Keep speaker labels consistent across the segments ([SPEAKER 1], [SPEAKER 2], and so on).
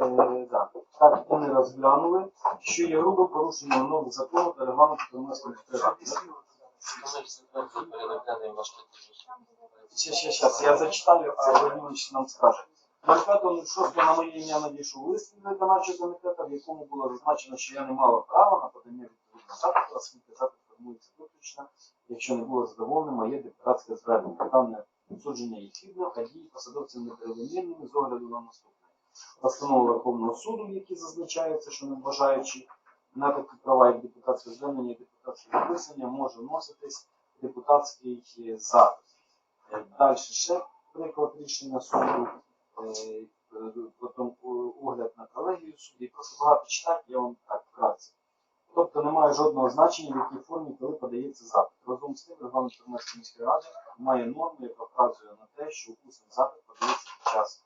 [SPEAKER 1] Е. Так, вони розглянули, що є грубим порушенням норм закону та регламенту Тернопільської ради. Ще, ще, ще, я зачитаю, а Володимирович нам скаже. 25.06 на моє ім'я надійшов лист від виконавчого комітету, в якому було зазначено, що я не мала права на подання відповідного запиту, оскільки запит формується виключно, якщо не було задоволене моє депутатське звернення. Дане судження є хибним, а дії посадовців неправомірними з огляду на наступне. Постанова Верховного суду, в якій зазначається, що не вважаючи на такі права, як депутатське звернення депутатське записання, може вноситись депутатський е, запит. Е, Далі ще приклад рішення суду, е, потім огляд на колегію суду. І просто багато читати, я вам так вкратце. Тобто немає жодного значення, в якій формі, коли подається запит. Разом з тим, регламент Тернопільської міської ради має норму, яка вказує на те, що усний запит подається під час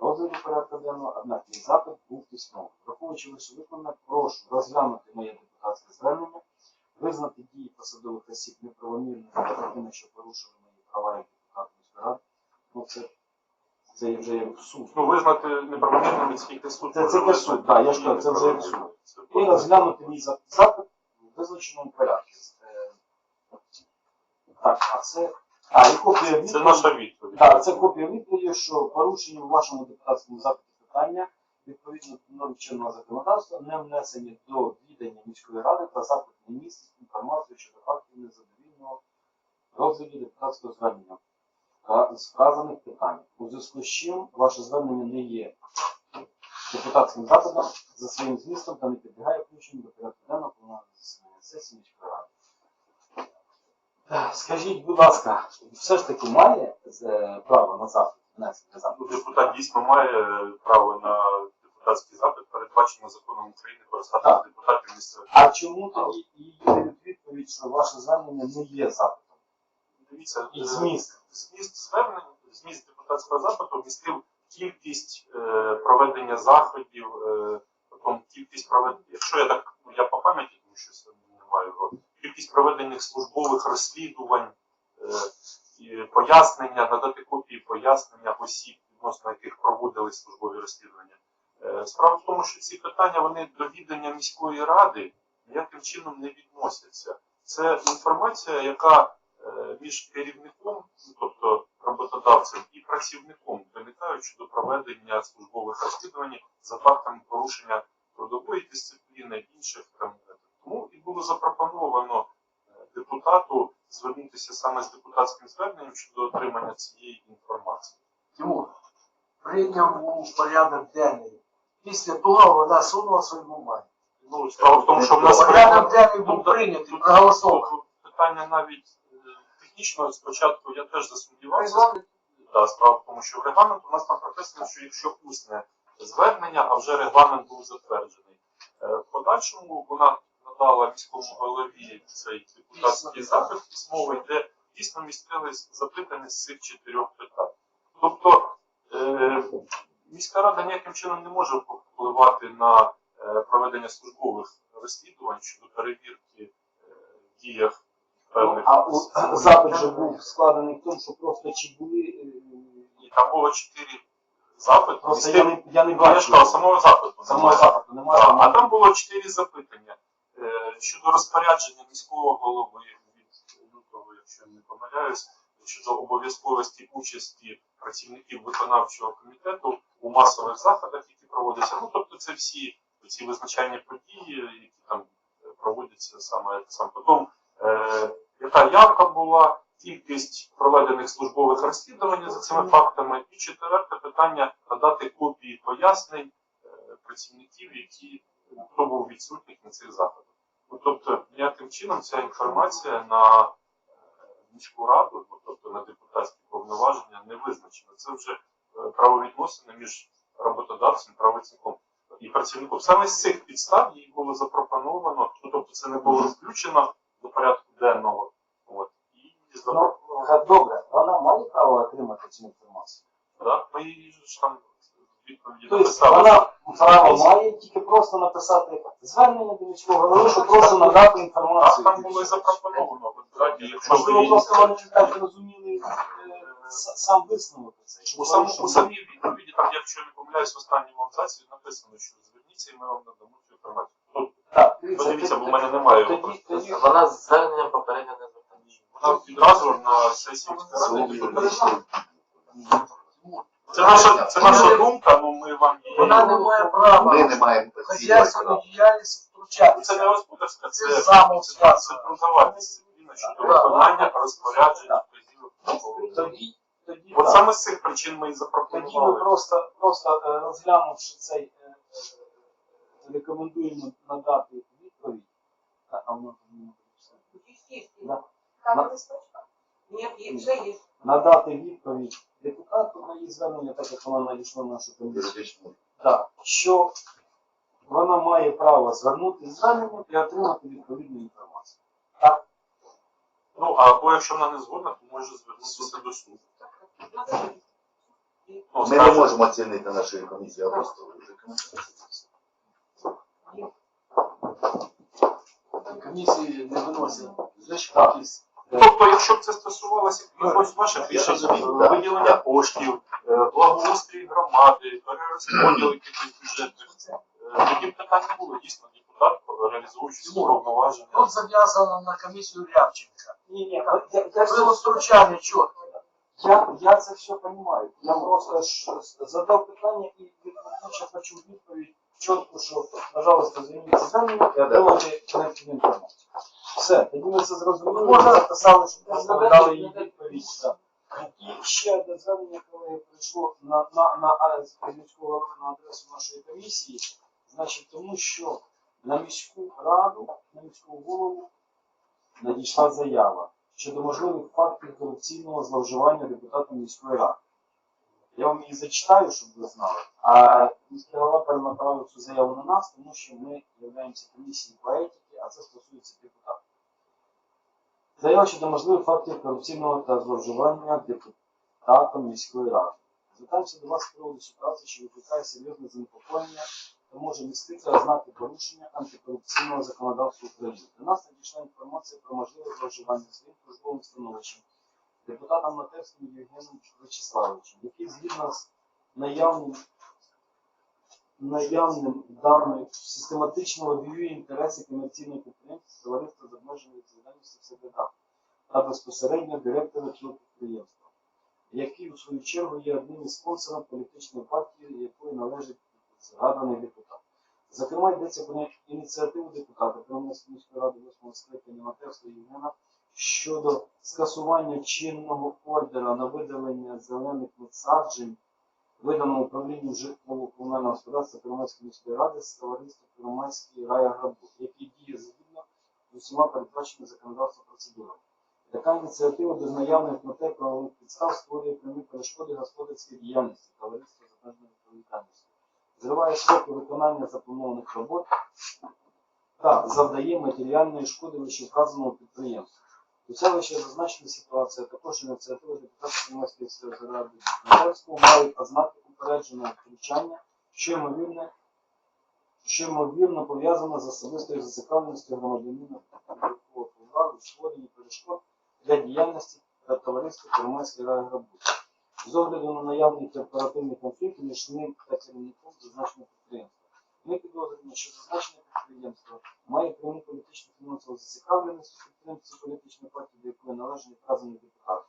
[SPEAKER 1] розгляду порядку денного, однак мій запит був письмовий. Враховуючи лише виконане, прошу розглянути моє депутатське звернення, визнати дії посадових осіб неправомірними та такими, що порушили мої права як депутат міської ради. Ну, це, це вже як суд.
[SPEAKER 2] Ну, визнати неправомірними тільки суд.
[SPEAKER 1] Це-
[SPEAKER 2] може
[SPEAKER 1] це суд, так, я ж кажу, це вже як суд. І розглянути мій запит в визначеному порядку. Е, Так, а це. А, і копія
[SPEAKER 2] Це наша відповідь.
[SPEAKER 1] Так, це копія відповіді, що порушені в вашому депутатському запиті питання відповідно до норм чинного законодавства не внесені до відання міської ради та запит не містить інформацію щодо фактів незадовільного розгляду депутатського звернення та з вказаних питань. У зв'язку з чим ваше звернення не є депутатським запитом за своїм змістом та не підлягає включенню до порядку денного пленарного засідання сесії міської ради. Е, Скажіть, будь ласка, все ж таки має е, право на запит.
[SPEAKER 2] Ну, Депутат дійсно має право на депутатський запит, передбачено законом України про статус депутатів місцевих.
[SPEAKER 1] А чому тоді і відповідь, що ваше звернення не є запитом?
[SPEAKER 2] Дивіться,
[SPEAKER 1] І
[SPEAKER 2] е,
[SPEAKER 1] зміст.
[SPEAKER 2] зміст звернень, зміст депутатського запиту містив кількість е, проведення заходів, е, потім кількість проведення, якщо я так, я по пам'яті, тому що не маю його, кількість проведених службових розслідувань, е, пояснення, надати копії пояснення осіб, відносно яких проводились службові розслідування. Е, Справа в тому, що ці питання вони до відання міської ради ніяким чином не відносяться. Це інформація, яка е, між керівником, ну, тобто роботодавцем і працівником виникають щодо проведення службових розслідувань за фактами порушення трудової дисципліни інших там. е, Тому і було запропоновано е, депутату звернутися саме з депутатським зверненням щодо отримання цієї інформації.
[SPEAKER 3] Тимур прийняв у порядок денний. Після того вона сунула свої бумаги.
[SPEAKER 2] Ну, справа в тому, що в нас
[SPEAKER 3] порядок денний був
[SPEAKER 2] да,
[SPEAKER 3] прийнятий, проголосований.
[SPEAKER 2] питання навіть е, технічно спочатку я теж засумнівався. Да, справа в тому, що в регламент у нас там прописано, що якщо усне звернення, а вже регламент був затверджений. Е, В подальшому вона надала міському голові цей депутатський запит письмовий, де дійсно містились запитання з цих чотирьох питань. Тобто е, міська рада ніяким чином не може впливати на е, проведення службових розслідувань щодо перевірки е, в діях певних.
[SPEAKER 1] А от запит же був складений в тому, що просто чи були. е,
[SPEAKER 2] там було чотири запити.
[SPEAKER 1] Просто я не, я не
[SPEAKER 2] Ну, я ж
[SPEAKER 1] бачу.
[SPEAKER 2] кажу, самого запиту.
[SPEAKER 1] Самого запиту немає.
[SPEAKER 2] А там було чотири запитання щодо розпорядження міського голови від лютого, якщо я не помиляюсь, щодо обов'язковості участі працівників виконавчого комітету у масових заходах, які проводяться. Ну тобто це всі ці визначальні події, які там е, проводяться саме сам потім. Е, яка явка була, кількість проведених службових розслідувань за цими фактами, і четверте питання надати копії пояснень е, працівників, які хто був відсутній на цих заходах. Ну, тобто, ніяким чином ця інформація на е, міську раду, ну, тобто на депутатські повноваження, не визначена. Це вже е, правовідносини між роботодавцем, правоцінком і працівником. Саме з цих підстав їй було запропоновано, ну, тобто це не було включено до порядку денного. От, і запро-
[SPEAKER 1] Ну, добре, вона має право отримати цю інформацію.
[SPEAKER 2] да, ми її ж там відповіді
[SPEAKER 1] Тобто
[SPEAKER 2] написали.
[SPEAKER 1] вона право має тільки просто написати звернення до міського голови, що прошу надати інформацію.
[SPEAKER 2] там було і запропоновано.
[SPEAKER 1] Можливо, просто вони так зрозуміли. е, сам висновок цей.
[SPEAKER 2] У, самій відповіді, там, якщо не помиляюсь, в останньому абзаці написано, що зверніться і ми вам надамо цю інформацію. Ну,
[SPEAKER 1] Так,
[SPEAKER 2] подивіться, бо в мене немає
[SPEAKER 1] тоді,
[SPEAKER 4] Вона з зверненням попередньо не зверталася.
[SPEAKER 2] Вона відразу на сесії ради. Це наша, це наша думка, ну ми вам її.
[SPEAKER 3] Вона не має права
[SPEAKER 5] Ми не маємо
[SPEAKER 3] хазяйську
[SPEAKER 5] права.
[SPEAKER 3] діяльність
[SPEAKER 2] Це не господарська, це,
[SPEAKER 3] Це
[SPEAKER 2] це, це, трудова дисципліна щодо виконання розпоряджень вказівок
[SPEAKER 1] тоді, тоді
[SPEAKER 2] От саме з цих причин ми і
[SPEAKER 1] Тоді ми просто, просто е, розглянувши цей, е, е, рекомендуємо надати відповідь. А, а тут не
[SPEAKER 6] безпечна? Ні, є, вже є.
[SPEAKER 1] Надати відповідь депутату на її звернення, так як вона надійшла в нашу комісію. Так, що вона має право звернути звернення і отримати відповідну інформацію. Так?
[SPEAKER 2] Ну, або якщо вона не згодна, то може звернутися до суду. Ну,
[SPEAKER 5] Ми не можемо оцінити нашої комісії, а просто.
[SPEAKER 3] Комісії не виносять.
[SPEAKER 1] Так.
[SPEAKER 2] Тобто, якщо б це стосувалося якогось ваших
[SPEAKER 5] Я
[SPEAKER 2] рішень, е, виділення коштів, е, благоустрій громади, перерозподіл якихось бюджетних, е, тоді б питань не було. Дійсно, депутат, реалізуючи свої повноваження.
[SPEAKER 3] Тут зав'язано на комісію Рябченка.
[SPEAKER 1] Ні, ні, я, я, я,
[SPEAKER 3] Було
[SPEAKER 1] все-
[SPEAKER 3] втручання чітко.
[SPEAKER 1] я, я це все розумію. Я просто ж задав питання і відповідача почув відповідь чітко, що, пожалуйста, зверніться звернення і отримати необхідну інформацію. Все, тоді ми це зрозуміли,
[SPEAKER 3] Можна-
[SPEAKER 1] записали, що просто надали їй відповідь. І ще одне звернення, коли прийшло на, на, на адресу міського голови на адресу нашої комісії, значить, тому що на міську раду, на міську голову надійшла заява щодо можливих фактів корупційного зловживання депутатом міської ради. Я вам її зачитаю, щоб ви знали. А міський голова перенаправив цю заяву на нас, тому що ми являємося комісією по етиці, а це стосується депутатів. Заява щодо можливих фактів корупційного та зловживання депутатом міської ради. Звертаємося до вас з приводу ситуації, що викликає серйозне занепокоєння та може містити ознаки порушення антикорупційного законодавства України. До нас надійшла інформація про можливе зловживання своїм службовим становищем депутатом Натерським Євгеном Вячеславовичем, який згідно з наявним, наявним даною систематично лобіює інтереси комерційного підприємства товариства з обмеженою відповідальністю СДД та безпосередньо директора цього підприємства, який у свою чергу є одним із спонсором політичної партії, якої належить згаданий депутат. Зокрема, йдеться про ініціативу депутата Кремлівської міської ради 8 скликання Матерського Євгена щодо скасування чинного ордера на видалення зелених насаджень, виданого управлінню житлового комунального господарства Первомайської міської ради з товариства Первомайський райаграбу, який діє згідно з усіма передбаченими законодавством процедурами. Така ініціатива без наявних на правових підстав створює прямі перешкоди господарській діяльності товариства з обмеженою відповідальністю, зриває строки виконання запланованих робот та завдає матеріальної шкоди вищевказаному підприємству. Уся вище зазначена ситуація, також ініціатива депутата Кремлівської сільської ради Дніпровського мають ознаки упередженого втручання, що ймовірно, що ймовірно пов'язано з особистою зацікавленістю громадянина влади у створенні перешкод для діяльності та товариства Кремлівської ради З огляду на наявний корпоративний конфлікт між ним та керівником зазначеного підприємства. Ми підозрюємо, що зазначене підприємство має пряму політичну фінансову зацікавленість у підтримці політичної партії, до якої належить вказаний депутат.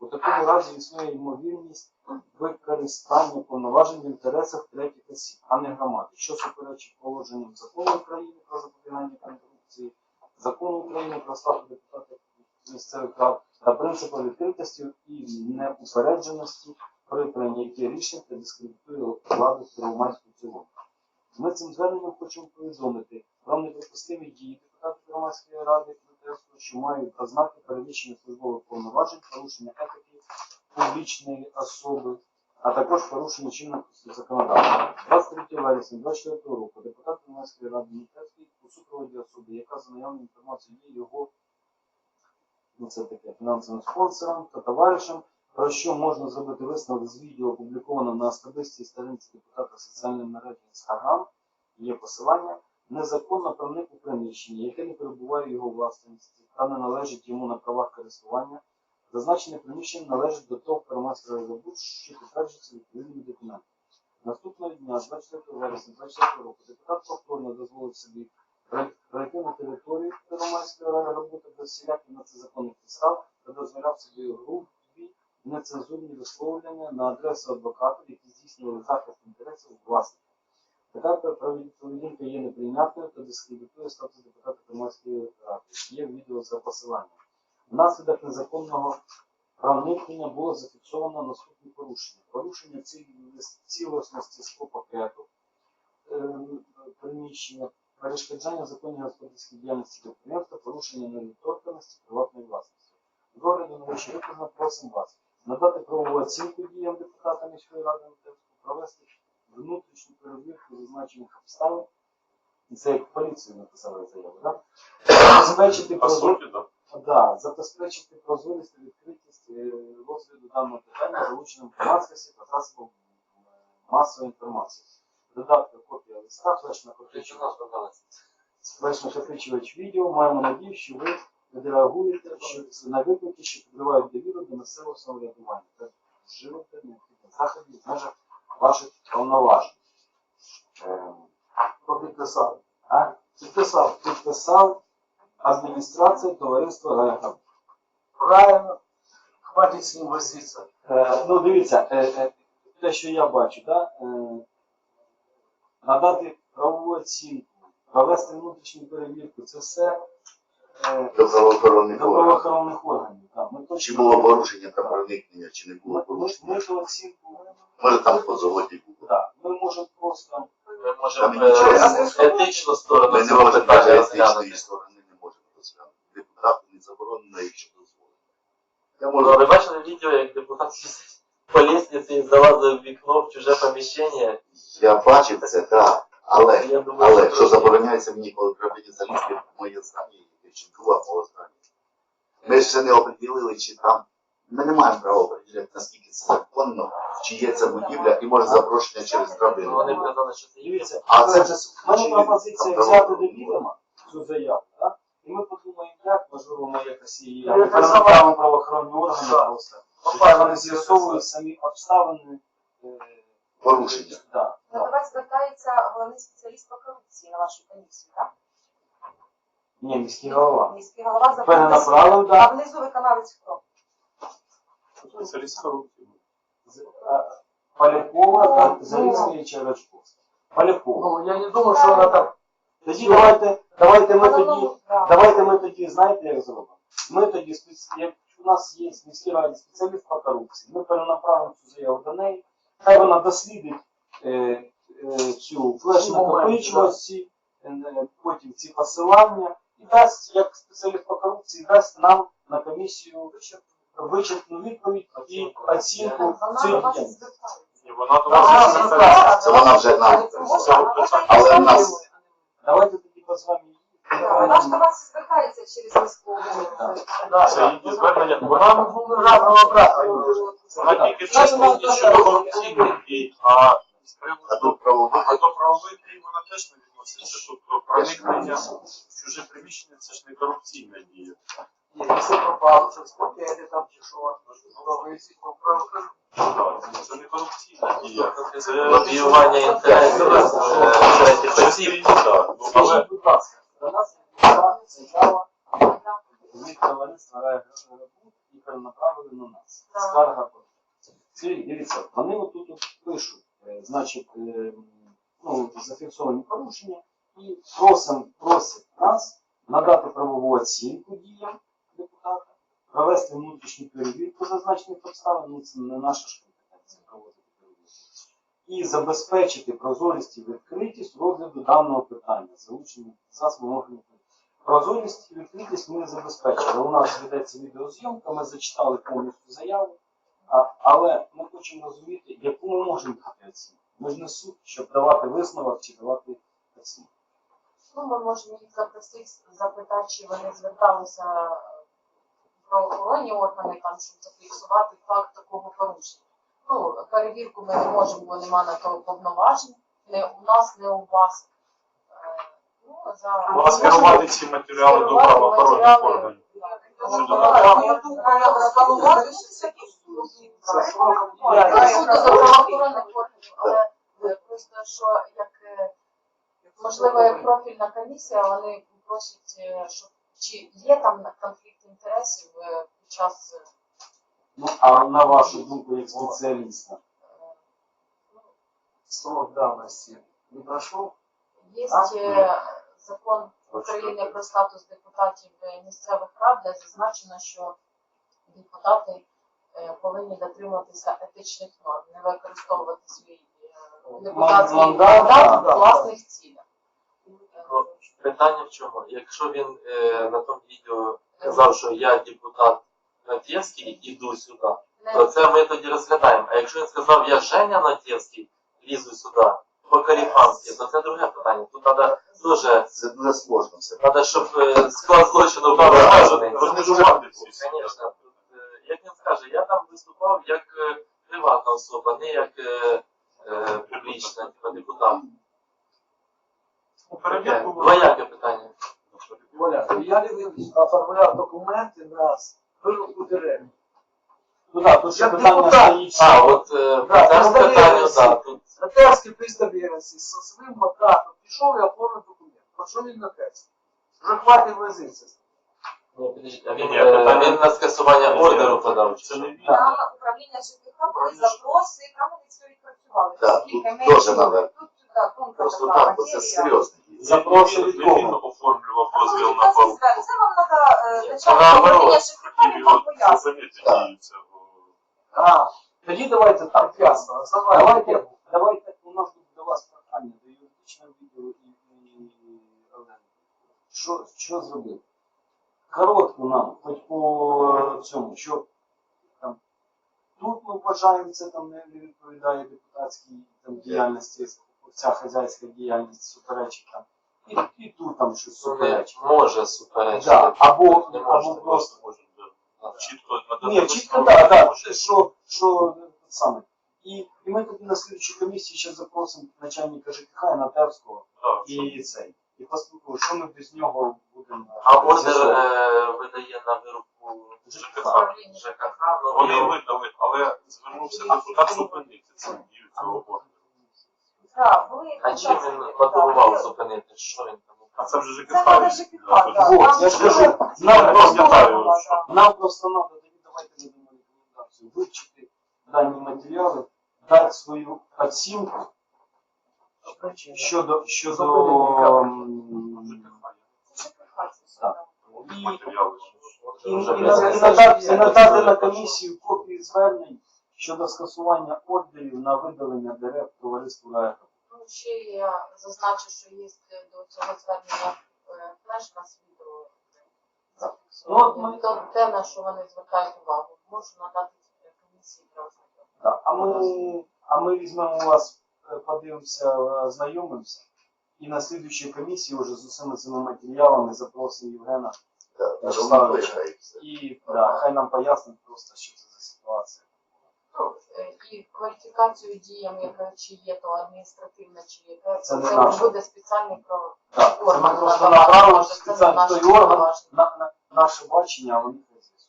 [SPEAKER 1] У такому разі існує ймовірність використання повноважень в інтересах третіх осіб, а не громади, що суперечить положенням закону України про запобігання корупції, закону України про статус депутатів місцевих рад та принципу відкритості і неупередженості при прийнятті рішень та дискредитує владу цілому. Ми цим зверненням хочемо повідомити про неприпустимі дії депутатів громадської ради Квітерського, що мають ознаки перевищення службових повноважень, порушення етики публічної особи, а також порушення чинного законодавства. 23 вересня 24 року депутат громадської ради Квітерський у супроводі особи, яка за наявною інформацією є його ну це таке фінансовим спонсором та товаришем, про що можна зробити висновок з відео, опублікованого на особистій сторінці депутата соціальної мережі Instagram, є посилання, незаконно проник у приміщення, яке не перебуває в його власності та не належить йому на правах користування, Зазначене приміщення належить до ТОВ громадського розвитку, що підтверджується відповідними документами. Наступного дня, 24 вересня 24 року, депутат повторно дозволив собі пройти на територію громадської роботи без всіляких на це законних підстав та дозволяв собі грубі нецензурні висловлення на адресу адвокатів, які здійснювали захист інтересів власників. Така поведінка є неприйнятною та дискредитує статус депутата громадської ради. Є відео за посиланням. Внаслідок незаконного проникнення було зафіксовано наступні порушення. Порушення цілі- цілісності склопакету ем, приміщення, перешкоджання законній господарській діяльності підприємства, порушення недоторканості приватної власності. Огляду на вище виконано просимо вас надати правову оцінку діям депутата міської ради Митевського, провести внутрішню перевірку зазначених обставин. І Це як поліцію написали заяву, так? Забезпечити
[SPEAKER 2] А
[SPEAKER 1] прозор-
[SPEAKER 2] да?
[SPEAKER 1] Да, забезпечити прозорість та відкритість е, розгляду даного питання залученням громадськості та засобів е, масової інформації. Додатка копія листа, флеш накопичувач, флеш накопичувач відео. Маємо надію, що ви відреагуєте на виклики, що підривають довіру до місцевого самоврядування та вживати необхідних заходів в межах ваших повноважень. Ем,
[SPEAKER 3] Хто підписав?
[SPEAKER 1] А?
[SPEAKER 3] Підписав.
[SPEAKER 1] Підписав адміністрація товариства «Райгаб».
[SPEAKER 3] Правильно. Хватить з ним возитися.
[SPEAKER 1] Е, ну, дивіться, е, е, те, що я бачу, да, надати правову оцінку, провести внутрішню перевірку, це все
[SPEAKER 5] До правоохоронних
[SPEAKER 1] до
[SPEAKER 5] органів.
[SPEAKER 1] правоохоронних органів. Так, ми
[SPEAKER 5] Чи було порушення та проникнення, чи не було
[SPEAKER 1] ми, ми,
[SPEAKER 5] порушення.
[SPEAKER 1] ми ту оцінку,
[SPEAKER 5] Може там по заводі було.
[SPEAKER 1] да, ми можемо просто
[SPEAKER 4] Ми можемо
[SPEAKER 5] Там нічого
[SPEAKER 4] е, етичну сторону
[SPEAKER 5] Ми не
[SPEAKER 4] цього
[SPEAKER 5] можемо
[SPEAKER 4] питання
[SPEAKER 5] навіть етичної
[SPEAKER 4] розглянути.
[SPEAKER 5] сторони не можемо розглянути. Депутату не заборонено, якщо дозволено. Я
[SPEAKER 4] Ну,
[SPEAKER 5] можу
[SPEAKER 4] ви бачили відео, як депутат по лестниці і залазив в вікно в чуже поміщення?
[SPEAKER 5] Я бачив це, так. Але,
[SPEAKER 4] Я думаю,
[SPEAKER 5] але
[SPEAKER 4] що
[SPEAKER 5] що забороняється мені, коли треба мені залізти в моє здання, чи мого здання. Ми ще не оприділили, чи там. Ми не маємо права оприділяти, наскільки це законно, чи є ця будівля, і може запрошення через
[SPEAKER 4] Ну,
[SPEAKER 5] драбину.
[SPEAKER 4] Вони казали, що це
[SPEAKER 1] дивіться.
[SPEAKER 5] А це вже
[SPEAKER 1] мене пропозиція взяти до відома цю заяву, так? І ми подумаємо, як можливо ми якось її
[SPEAKER 3] Ну, так
[SPEAKER 1] перенаправимо правоохоронні органи просто. Вони з'ясовують самі обставини.
[SPEAKER 5] порушення.
[SPEAKER 1] Да.
[SPEAKER 6] Ну, до вас звертається головний спеціаліст по корупції на вашу комісію, так?
[SPEAKER 1] Ні, міський голова.
[SPEAKER 6] Міський голова.
[SPEAKER 1] Перенаправив,
[SPEAKER 6] А внизу виконавець хто?
[SPEAKER 2] Спеціаліст корупції.
[SPEAKER 1] Полякова та Залізна і Полякова.
[SPEAKER 3] Ну, я не думав, що вона так.
[SPEAKER 1] Тоді давайте, давайте ми тоді, давайте ми тоді, знаєте, як зробимо? Ми тоді, як у нас є в міській раді спеціаліст по корупції, ми перенаправимо цю заяву до неї, хай вона дослідить е, е, цю флеш накопичувачі, е, потім ці посилання, і дасть, як спеціаліст по корупції, дасть нам на комісію вичерпну відповідь і оцінку цієї діяльності.
[SPEAKER 2] вона до вас
[SPEAKER 6] не
[SPEAKER 2] звертається.
[SPEAKER 6] звертається,
[SPEAKER 5] Це вона вже нам Але в нас-
[SPEAKER 1] Давайте тоді позвемо її.
[SPEAKER 6] Вона ж до вас звертається через міську голову.
[SPEAKER 2] Це її звернення.
[SPEAKER 3] Вона разного брата.
[SPEAKER 2] вона тільки частині щодо корупційних дій, а з приводу а до правових дій вона теж не відноситься. Тобто проникнення в чуже приміщення це ж не корупційна дія.
[SPEAKER 3] Ні, Якщо пропало, це спокійно там чи що. Ну, поправка.
[SPEAKER 2] Так, Це не корупційна дія. Це
[SPEAKER 4] Лобіювання інтересів е, третіх осіб.
[SPEAKER 2] так. Ну, але
[SPEAKER 1] Скажіть, будь ласка, до нас була заява від товариства «Райграбут» і перенаправили на нас. Скарга. про- Сергій, дивіться, вони отут от пишуть, е, значить, е, ну, зафіксовані порушення і просимо, просять нас надати правову оцінку діям депутата, провести внутрішню перевірку зазначених обставин, ну це не наша ж компетенція проводити перевірку, і забезпечити прозорість і відкритість розгляду даного питання, залучення засобів органів. Прозорість і відкритість ми забезпечили. У нас ведеться відеозйомка, ми зачитали повністю заяву, але ми хочемо розуміти, яку ми можемо дати оцінку. Ми ж не суд, щоб давати висновок чи давати оцінку.
[SPEAKER 6] Ну, ми можемо їх запросити, запитати, чи вони зверталися в правоохоронні органи, там, щоб зафіксувати факт такого порушення. Ну, перевірку ми не можемо, бо нема на то повноважень, не у нас, не у вас. Е, Ну, за...
[SPEAKER 2] Була скерувати ці матеріали до правоохоронних органів.
[SPEAKER 6] так,
[SPEAKER 7] Мою думку, я запланувати
[SPEAKER 3] сроком діяльності.
[SPEAKER 6] суду за правоохоронних органів, але е, просто що як е, можливо як профільна комісія, вони просять, е, щоб чи є там конфлікт інтересів е, під час е,
[SPEAKER 1] Ну, а на вашу думку, як спеціаліста?
[SPEAKER 3] Срок давності не пройшов.
[SPEAKER 6] Є
[SPEAKER 3] А?
[SPEAKER 6] е, закон України про статус депутатів е, місцевих рад, де зазначено, що депутати е, повинні дотримуватися етичних норм, не використовувати свій е, депутатський
[SPEAKER 1] мандат,
[SPEAKER 6] мандат в власних цілях.
[SPEAKER 4] Ну, питання в чому? Якщо він е, на тому відео казав, що я депутат Натєвський, іду сюди, то це ми тоді розглядаємо. А якщо він сказав, я Женя Натєвський, лізу сюди, по каріфанськи, то це друге питання. Тут треба дуже,
[SPEAKER 5] Це дуже сложно все.
[SPEAKER 4] треба, щоб е, склад злочину був
[SPEAKER 2] да, Вони дуже важливі.
[SPEAKER 4] Звісно. Е, Як він скаже, я там виступав як е, приватна особа, не як е, е, публічна, типа депутат. Двояке питання.
[SPEAKER 3] Я не оформляв документи на вирубку дерев.
[SPEAKER 1] Ну так, тут ще питання стоїть.
[SPEAKER 4] А, от е, так,
[SPEAKER 3] зі своїм адвокатом пішов і оформив документ. Про що він на Терській? Вже хватить возитися.
[SPEAKER 4] Ні, підождіть, а він,
[SPEAKER 2] Ні,
[SPEAKER 4] е,
[SPEAKER 2] питання-
[SPEAKER 4] він на скасування ордеру подав. чи
[SPEAKER 2] Це
[SPEAKER 4] що?
[SPEAKER 2] не він.
[SPEAKER 7] Там управління ЖКХ були запроси, там вони все відпрацювали.
[SPEAKER 5] Так,
[SPEAKER 7] Скільки
[SPEAKER 5] тут
[SPEAKER 7] менше,
[SPEAKER 5] теж надо.
[SPEAKER 7] Тут да, тонка
[SPEAKER 5] Просто
[SPEAKER 7] така
[SPEAKER 5] так, бо це
[SPEAKER 7] матерія.
[SPEAKER 5] серйозно.
[SPEAKER 1] Запроси
[SPEAKER 2] Не
[SPEAKER 1] від
[SPEAKER 2] він- не він
[SPEAKER 1] кого?
[SPEAKER 2] оформлював
[SPEAKER 7] А
[SPEAKER 2] дозвіл
[SPEAKER 7] коли
[SPEAKER 2] на
[SPEAKER 7] це
[SPEAKER 2] пару.
[SPEAKER 7] звернення, Це вам треба
[SPEAKER 4] Ні,
[SPEAKER 7] начальник
[SPEAKER 4] це
[SPEAKER 7] управління
[SPEAKER 4] наоборот.
[SPEAKER 7] ЖКХ, він вам пояснить.
[SPEAKER 2] Зупинити
[SPEAKER 1] Так.
[SPEAKER 2] дію цього.
[SPEAKER 3] А, тоді давайте так, ясно. Основна
[SPEAKER 1] Давайте,
[SPEAKER 3] тема.
[SPEAKER 1] давайте у нас тут до вас прохання, до юридичного відділу і, і Олени. Що, що зробити? Коротко нам, хоч по цьому, що там, тут ми вважаємо, це там не, відповідає депутатській там, діяльності, ця хазяйська діяльність суперечить там. І, і тут там щось суперечить.
[SPEAKER 4] може суперечити.
[SPEAKER 1] Да, або,
[SPEAKER 4] Не
[SPEAKER 1] або просто
[SPEAKER 2] Просто може чітко
[SPEAKER 1] ні, чітко так, так, що, що саме. І, і ми тоді на слідчій комісії ще запросимо начальника ЖКХ Натевського
[SPEAKER 2] Так,
[SPEAKER 1] і цей. І поспілкуємо, що ми без нього будемо.
[SPEAKER 4] А ордер е, видає на вирубку
[SPEAKER 2] ЖКХ.
[SPEAKER 4] ЖКХ, ну
[SPEAKER 2] Вони
[SPEAKER 4] його-
[SPEAKER 2] видали, але звернувся депутат зупинити це дію цього.
[SPEAKER 7] Так, були
[SPEAKER 4] А чим він
[SPEAKER 7] контакти,
[SPEAKER 4] мотивував зупинити? Що він там?
[SPEAKER 2] А це вже
[SPEAKER 7] Це
[SPEAKER 2] ЖКХ.
[SPEAKER 7] треба ЖКХ, так.
[SPEAKER 1] Вот,
[SPEAKER 7] Там
[SPEAKER 1] я ж кажу, нам просто
[SPEAKER 2] пам'ятаю, що
[SPEAKER 1] Нам просто треба, тоді давайте надамо рекомендацію, вивчити дані матеріали, дати свою оцінку щодо, щодо м,
[SPEAKER 7] Це ЖКХ, це все,
[SPEAKER 1] Так. і,
[SPEAKER 2] матеріали.
[SPEAKER 1] і, і,
[SPEAKER 4] Вже
[SPEAKER 1] на- і надати, і надати на комісію копії звернень щодо скасування ордерів на видалення дерев товариству РАЕК.
[SPEAKER 6] Ну, ще я зазначу, що є до цього звернення е, флешка з відео
[SPEAKER 1] Ну, от ми-
[SPEAKER 6] То те, на що вони звертають увагу, можу надати е, комісії для ознайомлення.
[SPEAKER 1] Так, а ми, а ми візьмемо вас, е, подивимося, е, знайомимося. І на слідуючій комісії вже з усіма цими матеріалами запросимо Євгена.
[SPEAKER 5] Так,
[SPEAKER 1] Вячеслав
[SPEAKER 5] Роман
[SPEAKER 1] Ильич.
[SPEAKER 5] виграє все.
[SPEAKER 1] І да, хай нам пояснить просто, що це за ситуація.
[SPEAKER 6] І кваліфікацію діям, яка чи є то адміністративна, чи яка
[SPEAKER 1] Це не наше.
[SPEAKER 6] буде спеціальний про
[SPEAKER 1] Так, це ми
[SPEAKER 6] орган
[SPEAKER 1] просто
[SPEAKER 6] надавати,
[SPEAKER 1] направили
[SPEAKER 6] може, це наше
[SPEAKER 1] той орган
[SPEAKER 6] повноваження.
[SPEAKER 1] на, на наше бачення, а вони хай з'ясують.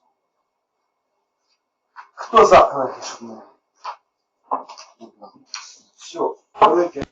[SPEAKER 1] Хто за колеги, щоб ми? Все, велике.